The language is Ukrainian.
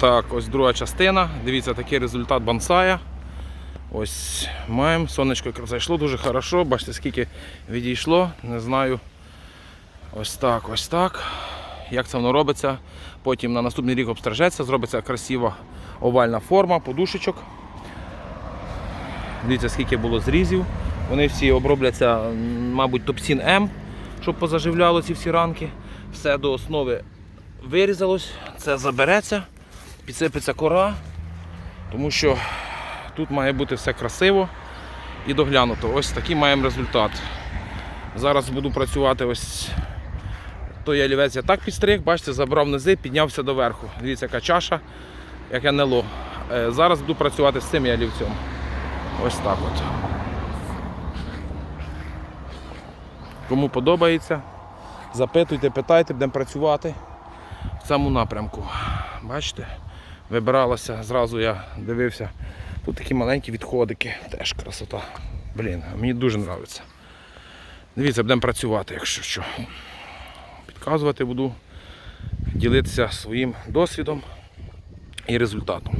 Так, ось друга частина. Дивіться, такий результат бонсая. Ось маємо. Сонечко зайшло дуже хорошо. Бачите, скільки відійшло. Не знаю. Ось так, ось так. Як це воно робиться. Потім на наступний рік обстрижеться, зробиться красива овальна форма, подушечок. Дивіться, скільки було зрізів. Вони всі обробляться, мабуть, топсін М, щоб позаживляло ці всі ранки. Все до основи вирізалось, це забереться, підсипеться кора, тому що тут має бути все красиво і доглянуто. Ось такий маємо результат. Зараз буду працювати ось той ялівець я так підстриг, бачите, забрав низи, піднявся доверху. Дивіться, яка чаша, як НЛО. Е, Зараз буду працювати з цим ялівцем. Ось так от. Кому подобається, запитуйте, питайте, будемо працювати в цьому напрямку. Бачите? Вибиралося, зразу я дивився. Тут такі маленькі відходики, теж красота. Блін, мені дуже подобається. Дивіться, будемо працювати, якщо що. Підказувати буду, ділитися своїм досвідом і результатом.